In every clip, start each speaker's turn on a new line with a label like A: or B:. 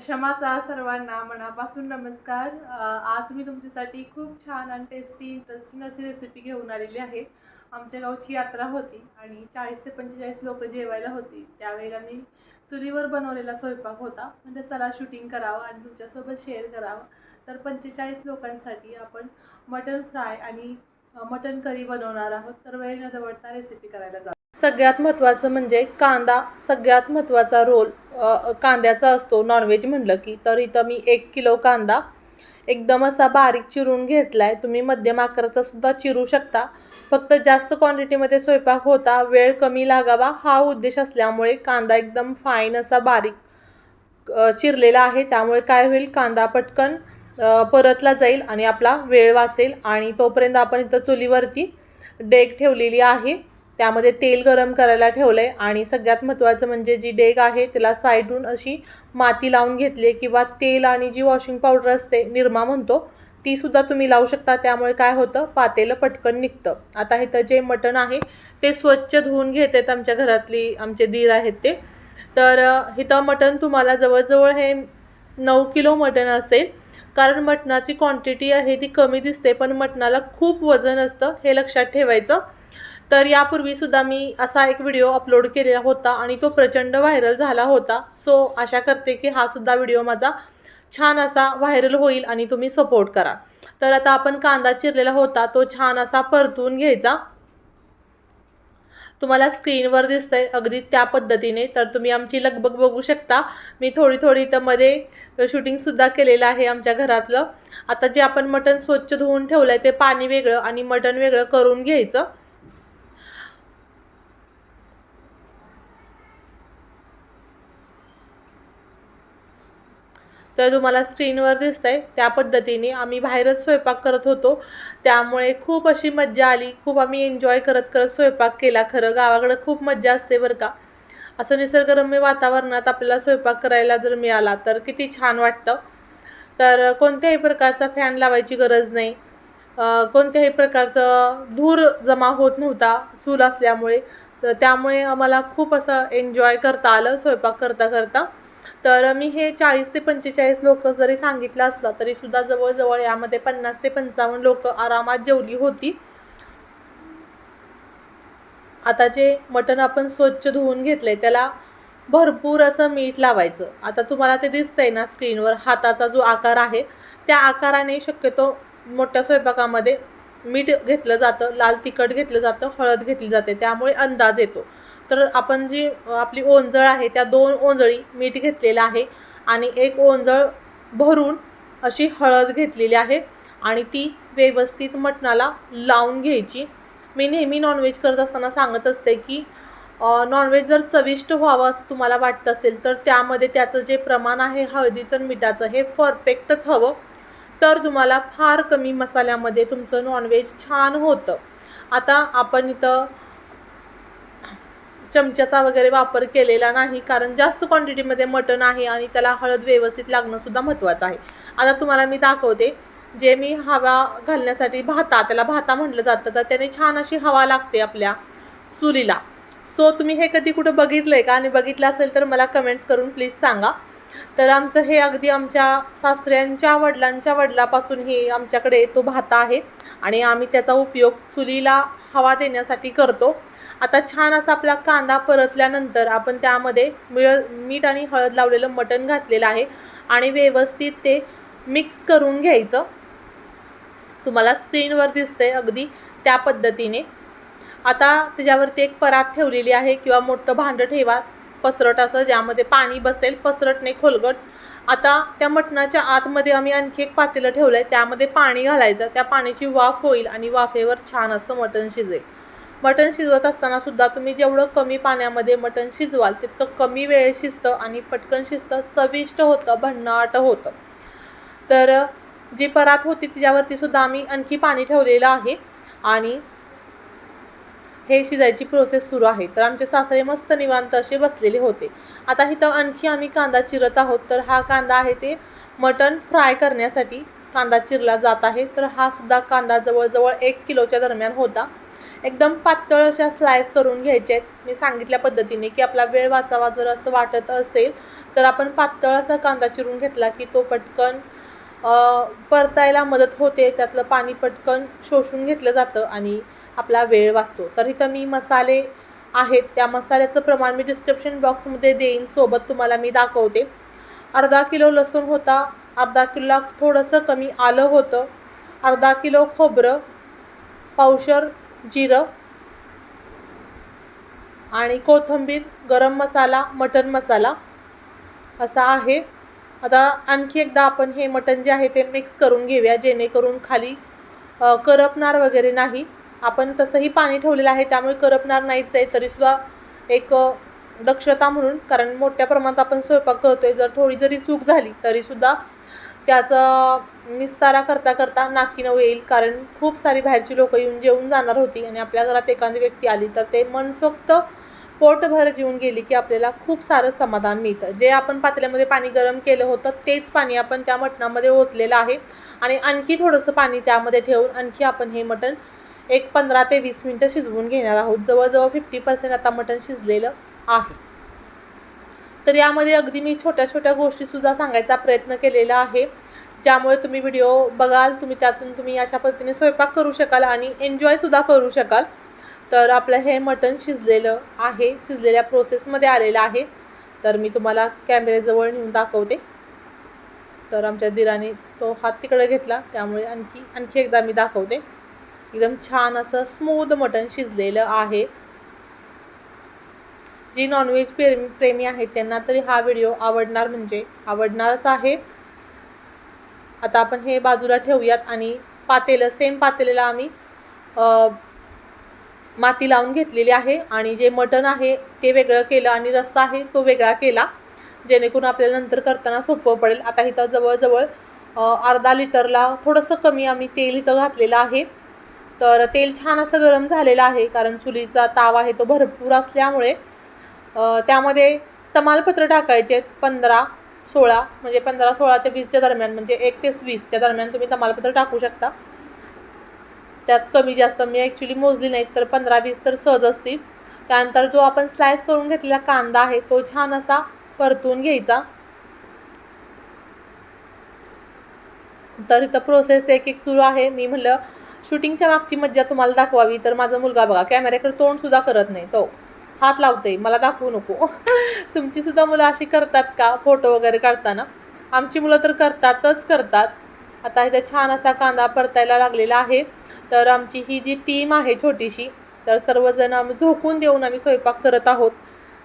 A: क्षमाचा सर्वांना मनापासून नमस्कार. आज मी तुमच्यासाठी खूप छान आणि टेस्टी इंटरेस्टिंग अशी रेसिपी घेऊन आलेली आहे. आमच्या गावची यात्रा होती आणि चाळीस ते पंचेचाळीस लोक जेवायला होती. त्यावेळेला मी चुलीवर बनवलेला स्वयंपाक होता. म्हणजे चला शूटिंग करावं आणि तुमच्यासोबत शेअर करावं. तर पंचेचाळीस लोकांसाठी आपण मटन फ्राय आणि मटन करी बनवणार आहोत. तर वेळ न दवडता रेसिपी करायला जाऊ. सगळ्यात महत्त्वाचं म्हणजे कांदा सगळ्यात महत्त्वाचा रोल कांद्याचा असतो. नॉनव्हेज म्हणलं की. तर इथं मी एक किलो कांदा एकदम असा बारीक चिरून घेतला आहे तुम्ही मध्यम आकाराचा सुद्धा चिरू शकता. फक्त जास्त क्वांटिटीमध्ये स्वयंपाक होता वेळ कमी लागावा हा उद्देश असल्यामुळे कांदा एकदम फाईन असा बारीक चिरलेला आहे. त्यामुळे काय होईल? कांदा पटकन परतला जाईल आणि आपला वेळ वाचेल. आणि तोपर्यंत आपण इथं चुलीवरती डेक ठेवलेली आहे. त्यामध्ये तेल गरम करायला ठेवलं आहे आणि सगळ्यात महत्त्वाचं म्हणजे जी डेग आहे त्याला साईडून अशी माती लावून घेतली किंवा तेल आणि जी वॉशिंग पावडर असते निरमा म्हणतो ती सुद्धा तुम्ही लावू शकता. त्यामुळे काय होतं पातेलं पटकन निघतं. आता इथं जे मटण आहे ते स्वच्छ धुवून घेत आहेत आमच्या घरातली आमचे दीर आहेत ते. तर इथं मटण तुम्हाला जवळजवळ हे नऊ किलो मटण असेल. कारण मटणाची क्वांटिटी आहे ती कमी दिसते पण मटणाला खूप वजन असतं हे लक्षात ठेवायचं. तर यापूर्वीसुद्धा मी असा एक व्हिडिओ अपलोड केलेला होता आणि तो प्रचंड व्हायरल झाला होता. सो आशा करते की हा सुद्धा व्हिडिओ माझा छान असा व्हायरल होईल आणि तुम्ही सपोर्ट करा तर आता आपण कांदा चिरलेला होता तो छान असा परतून घ्यायचा. तुम्हाला स्क्रीनवर दिसतंय अगदी त्या पद्धतीने. तर तुम्ही आमची लगबग बघू शकता. मी थोडी थोडी तर मध्ये शूटिंगसुद्धा केलेलं आहे आमच्या घरातलं. आता जे आपण मटण स्वच्छ धुवून ठेवलं आहे ते पाणी वेगळं आणि मटण वेगळं करून घ्यायचं. तर तुम्हाला स्क्रीनवर दिसतंय. त्या पद्धतीने आम्ही बाहेरच स्वयंपाक करत होतो. त्यामुळे खूप अशी मज्जा आली. खूप आम्ही एन्जॉय करत करत स्वयंपाक केला. खरं गावाकडं खूप मज्जा असते बरं का. असं निसर्गरम्य वातावरणात आपल्याला स्वयंपाक करायला जर मिळाला तर किती छान वाटतं. तर कोणत्याही प्रकारचा फॅन लावायची गरज नाही. कोणत्याही प्रकारचं धूर जमा होत नव्हता चूल असल्यामुळे. तर त्यामुळे आम्हाला खूप असं एन्जॉय करता आलं स्वयंपाक करता करता. तर मी हे चाळीस ते पंचेचाळीस लोक जरी सांगितलं असलं तरी सुद्धा जवळजवळ यामध्ये पन्नास ते पंचावन्न लोक आरामात जेवली होती. आता जे मटण आपण स्वच्छ धुवून घेतलंय त्याला भरपूर असं मीठ लावायचं. आता तुम्हाला ते दिसतंय ना स्क्रीनवर हाताचा जो आकार आहे त्या आकाराने शक्यतो मोठ्या स्वयंपाकामध्ये मीठ घेतलं जातं लाल तिखट घेतलं जातं हळद घेतली जाते त्यामुळे अंदाज येतो. तर आपण जी आपली ओंजळ आहे त्या दोन ओंजळी मीठ घेतलेलं आहे आणि एक ओंजळ भरून अशी हळद घेतलेली आहे आणि ती व्यवस्थित मटणाला लावून घ्यायची. मी नेहमी नॉनव्हेज करत असताना सांगत असते की नॉनव्हेज जर चविष्ट व्हावं असं तुम्हाला वाटत असेल तर त्यामध्ये त्याचं जे प्रमाण आहे हळदीचं आणि मिठाचं हे परफेक्टच हवं. तर तुम्हाला फार कमी मसाल्यामध्ये तुमचं नॉनव्हेज छान होतं. आता आपण इथं चमच्याचा वगैरे वापर केलेला नाही कारण जास्त क्वांटिटीमध्ये मटण आहे आणि त्याला हळद व्यवस्थित लागणंसुद्धा महत्त्वाचं आहे. आता तुम्हाला मी दाखवते जे मी हवा घालण्यासाठी भाता त्याला भाता म्हटलं जातं तर त्याने छान अशी हवा लागते आपल्या चुलीला. सो तुम्ही हे कधी कुठं बघितलं आहे का? आणि बघितलं असेल तर मला कमेंट्स करून प्लीज सांगा. तर आमचं हे अगदी आमच्या सासऱ्यांच्या वडिलांच्या वडिलापासून हे आमच्याकडे तो भाता आहे. आणि आम्ही त्याचा उपयोग चुलीला हवा देण्यासाठी करतो. आता छान असा आपला कांदा परतल्यानंतर आपण त्यामध्ये मिळ मीठ आणि हळद लावलेलं मटण घातलेलं आहे. आणि व्यवस्थित ते मिक्स करून घ्यायचं. तुम्हाला स्क्रीनवर दिसतंय अगदी त्या पद्धतीने. आता त्याच्यावरती एक परात ठेवलेली आहे किंवा मोठं भांडं ठेवा. पसरट असं ज्यामध्ये पाणी बसेल पसरट नाही खोलगट. आता त्या मटणाच्या आतमध्ये आम्ही आणखी एक पातेलं ठेवलं आहे त्यामध्ये पाणी घालायचं. त्या पाण्याची वाफ होईल आणि वाफेवर छान असं मटण शिजेल. मटण शिजवत असताना सुद्धा तुम्ही जेवढं कमी पाण्यामध्ये मटण शिजवाल तितकं कमी वेळ शिजतं आणि पटकन शिजतं चविष्ट होतं भन्नाट होतं. तर जी परात होती तिच्यावरती सुद्धा आम्ही आणखी पाणी ठेवलेलं आहे आणि हे शिजायची प्रोसेस सुरू आहे. तर आमचे सासरे मस्त निवांत असे बसलेले होते. आता इथं आणखी आम्ही कांदा चिरत आहोत. तर हा कांदा आहे ते मटण फ्राय करण्यासाठी कांदा चिरला जात आहे. तर हा सुद्धा कांदा जवळजवळ एक किलोच्या दरम्यान होता. एकदम पातळ अशा स्लाइस करून घ्यायचे आहेत. मी सांगितल्या पद्धतीने की आपला वेळ वाचावा जर असं वाटत असेल तर आपण पातळ असा कांदा चिरून घेतला की तो पटकन परतायला मदत होते. त्यातलं पाणी पटकन शोषून घेतलं जातं आणि आपला वेळ वाचतो. तर इथं मी मसाले आहेत. त्या मसाल्याचं प्रमाण मी डिस्क्रिप्शन बॉक्समध्ये देईन. सोबत तुम्हाला मी दाखवते. अर्धा किलो लसूण होता. अर्धा किलोला थोडंसं कमी आलं होतं. अर्धा किलो खोबरं पावशर जिरं आणि कोथिंबीर गरम मसाला मटन मसाला असा आहे. आता आणखी एकदा आपण हे मटण जे आहे ते मिक्स करून घेऊया जेणेकरून खाली करपणार वगैरे नाही. आपण तसंही पाणी ठेवलेलं आहे त्यामुळे करपणार नाहीच आहे तरीसुद्धा एक दक्षता म्हणून. कारण मोठ्या प्रमाणात आपण स्वयंपाक करतो आहे जर थोडी जरी चूक झाली तरीसुद्धा त्याचं निस्तारा करता करता नाकीनऊ येईल कारण खूप सारी बाहेरची लोकं येऊन जेवून जाणार होती आणि आपल्या घरात एखादी व्यक्ती आली तर ते मनसोक्त पोटभर जेवून गेली की आपल्याला खूप सारं समाधान मिळतं. जे आपण पातळ्यामध्ये पाणी गरम केलं होतं तेच पाणी आपण त्या मटणामध्ये ओतलेलं आहे आणि आणखी थोडंसं पाणी त्यामध्ये ठेवून आणखी आपण हे मटण एक पंधरा ते वीस मिनटं शिजवून घेणार आहोत. जवळजवळ फिफ्टी पर्सेंट आता मटण शिजलेलं आहे. तर यामध्ये अगदी मी छोट्या छोट्या गोष्टीसुद्धा सांगायचा प्रयत्न केलेला आहे. ज्यामुळे तुम्ही व्हिडिओ बघाल तुम्ही त्यातून तुम्ही अशा पद्धतीने स्वयंपाक करू शकाल आणि एन्जॉयसुद्धा करू शकाल. तर आपलं हे मटण शिजलेलं आहे शिजलेल्या प्रोसेसमध्ये आलेलं आहे. तर मी तुम्हाला कॅमेऱ्याजवळ नेऊन दाखवते. तर आमच्या दिराने तो हात तिकडे घेतला त्यामुळे आणखी आणखी एकदा मी दाखवते. एकदम छान असं स्मूद मटण शिजलेलं आहे. जी नॉनव्हेज प्रेमी प्रेमी आहेत त्यांना तरी हा व्हिडिओ आवडणार म्हणजे आवडणारच आहे. आता आपण हे बाजूला ठेवूयात आणि पातेलं सेम पातेलेला आम्ही माती लावून घेतलेली आहे. आणि जे मटण आहे ते वेगळं केलं आणि रस्सा आहे तो वेगळा केला जेणेकरून आपल्याला नंतर करताना सोपं पडेल. आता इथं जवळजवळ अर्धा लिटरला थोडंसं कमी आम्ही तेल इथं घातलेलं आहे. तर तेल छान असं गरम झालेलं आहे कारण चुलीचा ताव आहे तो भरपूर असल्यामुळे त्यामध्ये तमालपत्र टाकायचे आहेत पंधरा सोळा म्हणजे पंधरा सोळा ते वीसच्या दरम्यान म्हणजे एक ते वीसच्या दरम्यान तुम्ही तमालपत्र टाकू शकता. त्यात कमी जास्त मी ॲक्च्युली मोजली नाही तर पंधरा वीस तर सहज असतील. त्यानंतर जो आपण स्लाइस करून घेतलेला कांदा आहे तो छान असा परतून घ्यायचा. तर इथं प्रोसेस एक एक सुरू आहे. मी म्हणलं शूटिंगच्या मागची मज्जा तुम्हाला दाखवावी तर माझा मुलगा बघा कॅमेऱ्याकडे तोंडसुद्धा करत नाही तो. हात लावते मला दाखवू नको. तुमची सुद्धा मुलं अशी करतात का? फोटो वगैरे काढताना? आमची मुलं तर करतातच करतात. आता इथे छान असा कांदा परतायला लागलेला आहे. तर आमची ही जी टीम आहे छोटीशी तर सर्वजण आम्ही झोकून देऊन आम्ही स्वयंपाक करत आहोत.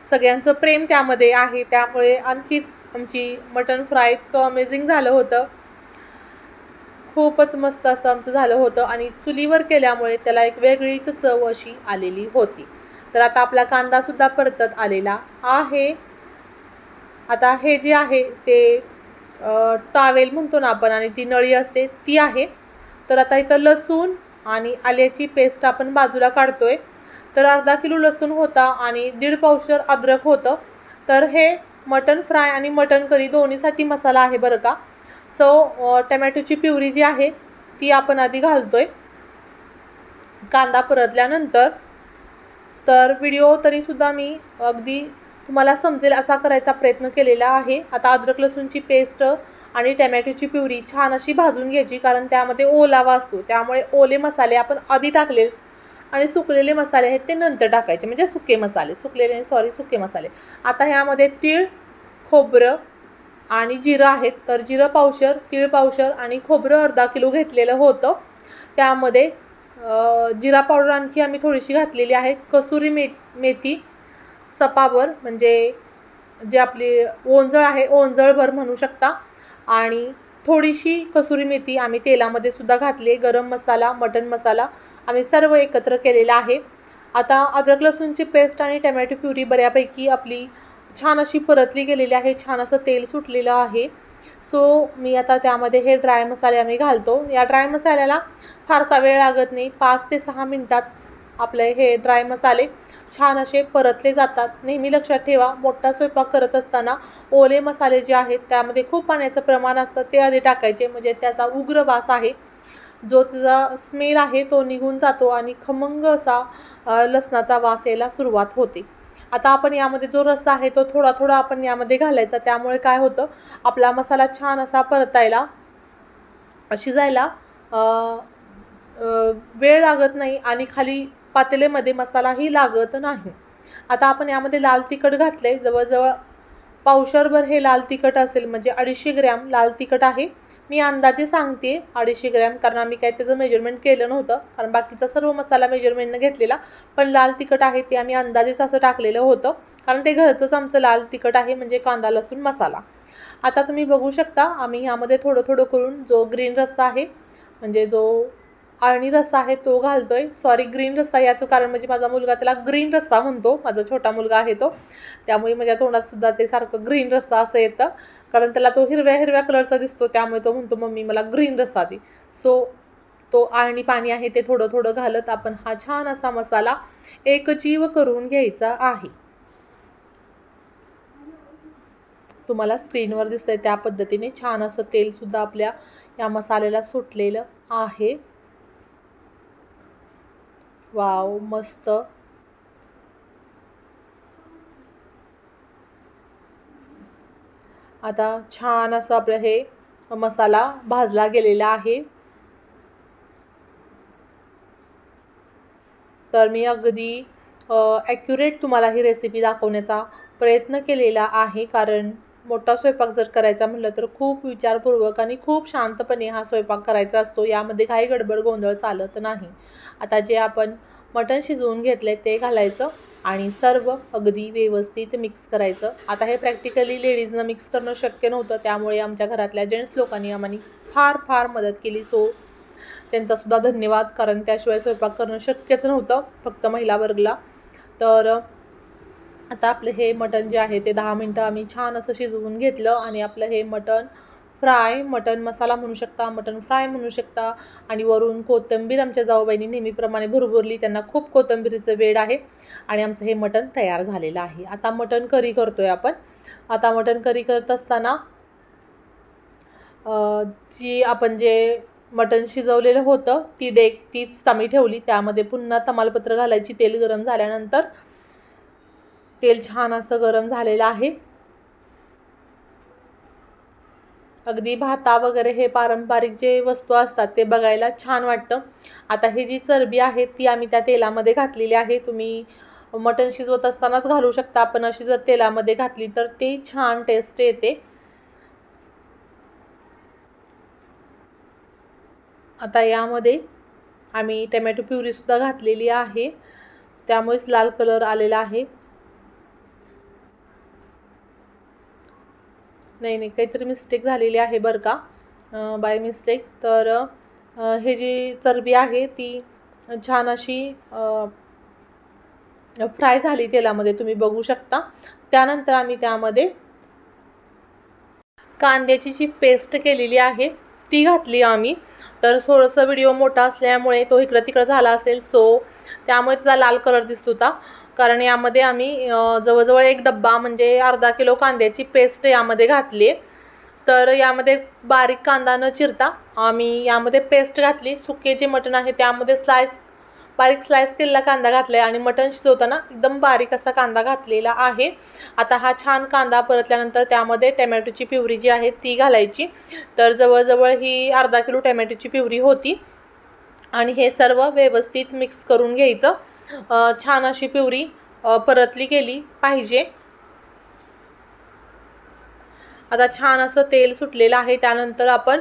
A: सगळ्यांचं प्रेम त्यामध्ये आहे. त्यामुळे आणखीच आमची मटन फ्राय इतकं अमेझिंग झालं होतं. खूपच मस्त असं आमचं झालं होतं आणि चुलीवर केल्यामुळे त्याला एक वेगळीच चव अशी आलेली होती. तर आता आपला कांदासुद्धा परतत आलेला आहे. आता हे जे आहे ते टावेल म्हणतो ना आपण आणि ती नळी असते ती आहे. तर आता इथं लसूण आणि आल्याची पेस्ट आपण बाजूला काढतोय. तर अर्धा किलो लसूण होता आणि दीड पावशर अद्रक होतं. तर हे मटन फ्राय आणि मटन करी दोन्हीसाठी मसाला आहे बरं का. सो टमॅटोची प्युरी जी आहे ती आपण आधी घालतोय. कांदा परतल्यानंतर तर व्हिडिओ तरीसुद्धा मी अगदी तुम्हाला समजेल असा करायचा प्रयत्न केलेला आहे. आता अद्रक लसूणची पेस्ट आणि टमॅटोची प्युरी छान अशी भाजून घ्यायची कारण त्यामध्ये ओलावा असतो. त्यामुळे ओले मसाले आपण आधी टाकले आणि सुकलेले मसाले आहेत ते नंतर टाकायचे म्हणजे सुके मसाले. सुकलेले सॉरी सुके मसाले. आता ह्यामध्ये तीळ खोबरं आणि जिरं आहेत. तर जिरं पावशर तीळ पावशर आणि खोबरं अर्धा किलो घेतलेलं होतं. त्यामध्ये जिरा पावडर आणखी आम्ही थोडीशी घातलेली आहे. कसुरी मे मेथी सपावर म्हणजे जे आपली ओंजळ आहे ओंजळभर म्हणू शकता. आणि थोडीशी कसुरी मेथी आम्ही तेलामध्ये सुद्धा घातली आहे. गरम मसाला मटन मसाला आम्ही सर्व एकत्र केलेला आहे. आता अद्रक लसूणची पेस्ट आणि टमॅटो प्युरी बऱ्यापैकी आपली छान अशी परतली गेलेली आहे. छान असं तेल सुटलेलं आहे. सो मी आता त्यामध्ये हे ड्राय मसाले आम्ही घालतो. या ड्राय मसाल्याला फारसा वेळ लागत नाही. पाच ते सहा मिनटात आपले हे ड्राय मसाले छान असे परतले जातात. नेहमी लक्षात ठेवा मोठा स्वयंपाक करत असताना ओले मसाले जे आहेत त्यामध्ये खूप पाण्याचं प्रमाण असतं ते आधी टाकायचे. म्हणजे त्याचा उग्र वास आहे. जो त्याचा स्मेल आहे तो निघून जातो आणि खमंग असा लसणाचा वास यायला सुरुवात होते. आता आपण यामध्ये जो रस्सा आहे तो थोडा थोडा आपण यामध्ये घालायचा. त्यामुळे काय होतं आपला मसाला छान असा परतायला शिजायला वेळ लागत नाही आणि खाली पातेलेमध्ये मसालाही लागत नाही. आता आपण यामध्ये लाल तिखट घातले जवळजवळ पावशरभर हे लाल तिखट असेल म्हणजे अडीचशे ग्रॅम लाल तिखट आहे. मी अंदाजे सांगते अडीचशे ग्रॅम कारण आम्ही काय त्याचं मेजरमेंट केलं नव्हतं. कारण बाकीचा सर्व मसाला मेजरमेंटनं घेतलेला पण लाल तिखट आहे ते आम्ही अंदाजेच असं टाकलेलं होतं. कारण ते घरचंच आमचं लाल तिखट आहे म्हणजे कांदा लसूण मसाला. आता तुम्ही बघू शकता आम्ही ह्यामध्ये थोडं थोडं करून जो ग्रीन रस्सा आहे म्हणजे जो आळणी रस्सा आहे तो घालतोय. सॉरी ग्रीन रस्सा याचं कारण म्हणजे माझा मुलगा त्याला ग्रीन रस्सा म्हणतो. माझा छोटा मुलगा आहे तो. त्यामुळे माझ्या तोंडातसुद्धा ते सारखं ग्रीन रस्सा असं येतं. कारण त्याला तो हिरव्या हिरव्या कलरचा दिसतो त्यामुळे तो म्हणतो मम्मी मला ग्रीन रस्सा दे. सो तो आणि पाणी आहे ते थोडं थोडं घालत आपण हा छान असा मसाला एकजीव करून घ्यायचा आहे. तुम्हाला स्क्रीनवर दिसतंय त्या पद्धतीने छान असं तेलसुद्धा आपल्या या मसाल्याला सुटलेलं आहे. वाव मस्त. आता छान असं आपलं हे मसाला भाजला गेलेला आहे. तर मी अगदी ॲक्युरेट तुम्हाला ही रेसिपी दाखवण्याचा प्रयत्न केलेला आहे. कारण मोठा स्वयंपाक जर करायचा म्हटलं तर खूप विचारपूर्वक आणि खूप शांतपणे हा स्वयंपाक करायचा असतो. यामध्ये काही गडबड गोंधळ चालत नाही. आता जे आपण मटण शिजवून घेतले ते घालायचं आणि सर्व अगदी व्यवस्थित मिक्स करायचं. आता हे प्रॅक्टिकली लेडीजनं मिक्स करणं शक्य नव्हतं त्यामुळे आमच्या घरातल्या जेंट्स लोकांनी आम्हाला फार फार मदत केली. सो त्यांचासुद्धा धन्यवाद कारण त्याशिवाय स्वयंपाक करणं शक्यच नव्हतं फक्त महिला वर्गला. तर आता आपलं हे मटण जे आहे ते दहा मिनटं आम्ही छान असं शिजवून घेतलं आणि आपलं हे मटण फ्राय मटन मसाला म्हणू शकता मटन फ्राय म्हणू शकता. आणि वरून कोथिंबीर आमच्या जाऊबाईंनी नेहमीप्रमाणे भुरभुरली. त्यांना खूप कोथिंबीरीचं वेड आहे. आणि आमचं हे मटन तयार झालेलं आहे. आता मटन करी करतो आहे आपण. आता मटन करी करत असताना जी आपण जे मटण शिजवलेलं होतं ती डेक तीच आम्ही ठेवली. त्यामध्ये पुन्हा तमालपत्र घालायची. तेल गरम झाल्यानंतर तेल छान असं गरम झालेलं आहे. अगदी भाता वगैरे हे पारंपरिक जे वस्तू असतात ते बघायला छान वाटतं. आता ही जी चरबी आहे ती आम्ही त्या तेलामध्ये घातलेली आहे. तुम्ही मटण शिजवत असतानाच घालू शकता. आपण अशी जर तेलामध्ये घातली तर ते छान टेस्ट येते. आता यामध्ये आम्ही टमॅटो प्युरीसुद्धा घातलेली आहे. त्यामुळेच लाल कलर आलेला आहे. नाही नाही काहीतरी मिस्टेक झालेली आहे बरं का. बाय मिस्टेक तर हे जी चरबी आहे ती छान अशी फ्राय झाली तेलामध्ये तुम्ही बघू शकता. त्यानंतर आम्ही त्यामध्ये कांद्याची जी पेस्ट केलेली आहे ती घातली आम्ही. तर थोडंसं व्हिडिओ मोठा असल्यामुळे तो इकडं तिकडं झाला असेल सो त्यामुळे त्याचा लाल कलर दिसत होता. कारण यामध्ये आम्ही जवळजवळ एक डब्बा म्हणजे अर्धा किलो कांद्याची पेस्ट यामध्ये घातली. तर यामध्ये बारीक कांदा न चिरता आम्ही यामध्ये पेस्ट घातली. सुके जे मटण आहे त्यामध्ये स्लाइस बारीक स्लाइस केलेला कांदा घातला आहे आणि मटण शिजवताना एकदम बारीक असा कांदा घातलेला आहे. आता हा छान कांदा परतल्यानंतर त्यामध्ये टमॅटोची पिवरी जी आहे ती घालायची. तर जवळजवळ ही अर्धा किलो टमॅटोची पिवरी होती. आणि हे सर्व व्यवस्थित मिक्स करून घ्यायचं. छान अशी पिवरी परतली गेली पाहिजे. आता छान असं तेल सुटलेलं आहे. त्यानंतर आपण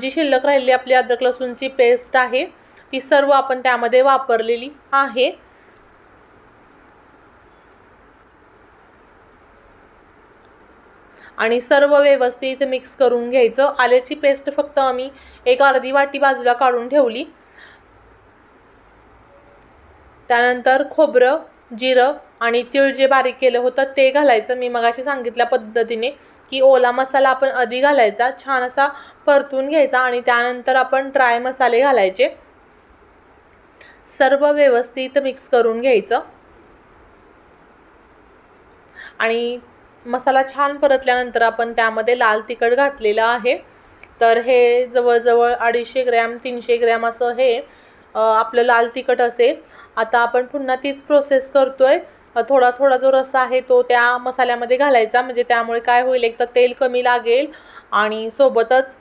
A: जी शिल्लक राहिलेली आपली अद्रक लसूणची पेस्ट आहे ती सर्व आपण त्यामध्ये वापरलेली आहे. आणि सर्व व्यवस्थित मिक्स करून घ्यायचं. आल्याची पेस्ट फक्त आम्ही एक अर्धी वाटी बाजूला काढून ठेवली. त्यानंतर खोबरं जिरं आणि तीळ जे बारीक केलं होतं ते घालायचं. मी मगाशी सांगितल्या पद्धतीने की ओला मसाला आपण आधी घालायचा छान असा परतून घ्यायचा आणि त्यानंतर आपण ड्राय मसाले घालायचे. सर्व व्यवस्थित मिक्स करून घ्यायचं. आणि मसाला छान परतल्यानंतर आपण त्यामध्ये लाल तिखट घातलेलं आहे. तर हे जवळजवळ अडीचशे ग्रॅम तीनशे ग्रॅम असं हे आपलं लाल तिखट असेल. आता आपण पुन्हा तीच प्रोसेस करतोय. थोडा थोडा जो रस्सा आहे तो त्या मसाल्यामध्ये घालायचा. म्हणजे त्यामुळे काय होईल एक तर तेल कमी लागेल आणि सोबतच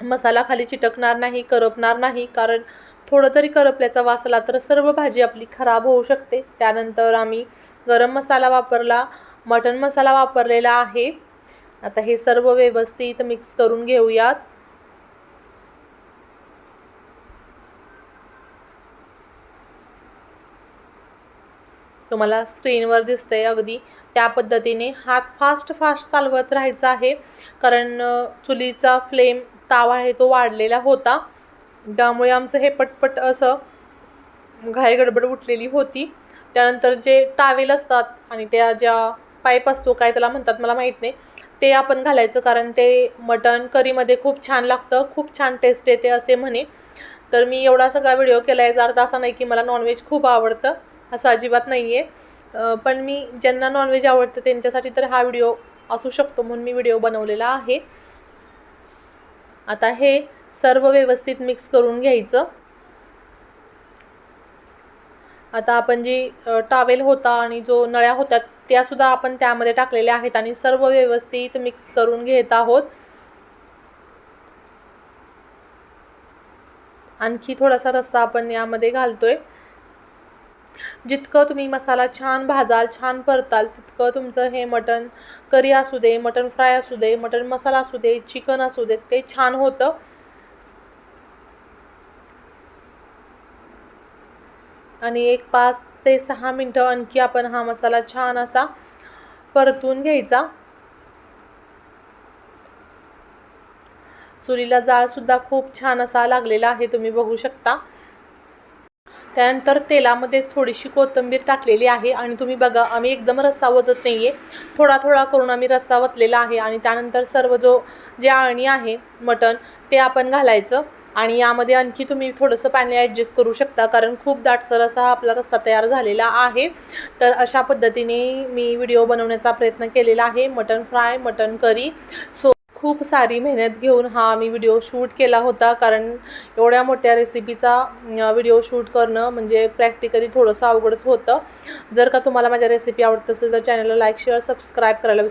A: मसाला खाली चिटकणार नाही करपणार नाही. कारण थोडं तरी करपल्याचा वास आला तर सर्व भाजी आपली खराब होऊ शकते. त्यानंतर आम्ही गरम मसाला वापरला मटण मसाला वापरलेला आहे. आता हे सर्व व्यवस्थित मिक्स करून घेऊयात. तुम्हाला स्क्रीनवर दिसते अगदी. त्या पद्धतीने हात फास्ट फास्ट चालवत राहायचा आहे. कारण चुलीचा फ्लेम तावा आहे तो वाढलेला होता. त्यामुळे आमचं हे पटपट असं घाई गडबड उठलेली होती. त्यानंतर जे टावेल असतात आणि त्या ज्या पाईप असतो काय त्याला म्हणतात मला माहीत नाही. ते आपण घालायचं कारण ते मटण करीमध्ये खूप छान लागतं खूप छान टेस्ट येते असे म्हणे. तर मी एवढा सगळा व्हिडिओ केला आहे अर्थ असा नाही की मला नॉनव्हेज खूप आवडतं. असं अजिबात नाही आहे पण मी ज्यांना नॉनव्हेज आवडतं त्यांच्यासाठी तर हा व्हिडिओ असू शकतो म्हणून मी व्हिडिओ बनवलेला आहे. आता हे सर्व व्यवस्थित मिक्स करून घ्यायचं. आता आपण जी टॉवेल होता आणि जो नळ्या होत्या त्यासुद्धा आपण त्यामध्ये टाकलेल्या आहेत आणि सर्व व्यवस्थित मिक्स करून घेत आहोत. आणखी थोडासा रस्सा आपण यामध्ये घालतोय. जितकं तुम्ही मसाला छान भाजाल छान परताल तितकं तुमचं हे मटण करी असू दे मटण फ्राय असू दे मटण मसाला असू दे चिकन असू दे ते छान होतं. आणि एक पाच ते सहा मिनटं आणखी आपण हा मसाला छान असा परतून घ्यायचा. चुलीला जाळसुद्धा खूप छान असा लागलेला आहे तुम्ही बघू शकता. त्यानंतर तेलामध्येच थोडीशी कोथिंबीर टाकलेली आहे. आणि तुम्ही बघा आम्ही एकदम रस्सा वतत नाही आहे थोडा थोडा करून आम्ही रस्सा वतलेला आहे. आणि त्यानंतर सर्व जो जे आळणी आहे मटण ते आपण घालायचं. आणि यामध्ये आणखी तुम्ही थोडंसं पाणी ॲडजस्ट करू शकता. कारण खूप दाटसर असा आपला रस्सा तयार झालेला आहे. तर अशा पद्धतीने मी व्हिडिओ बनवण्याचा प्रयत्न केलेला आहे. मटण फ्राय मटण करी. सो खूप सारी मेहनत घेऊन हा मी व्हिडिओ शूट केला होता. कारण एवढ्या मोठ्या रेसिपीचा व्हिडिओ शूट करणं म्हणजे प्रॅक्टिकली थोडंसं अवघडच होतं. जर का तुम्हाला माझ्या रेसिपी आवडत असेल तर चॅनलला लाईक शेअर सबस्क्राईब करायला विसरू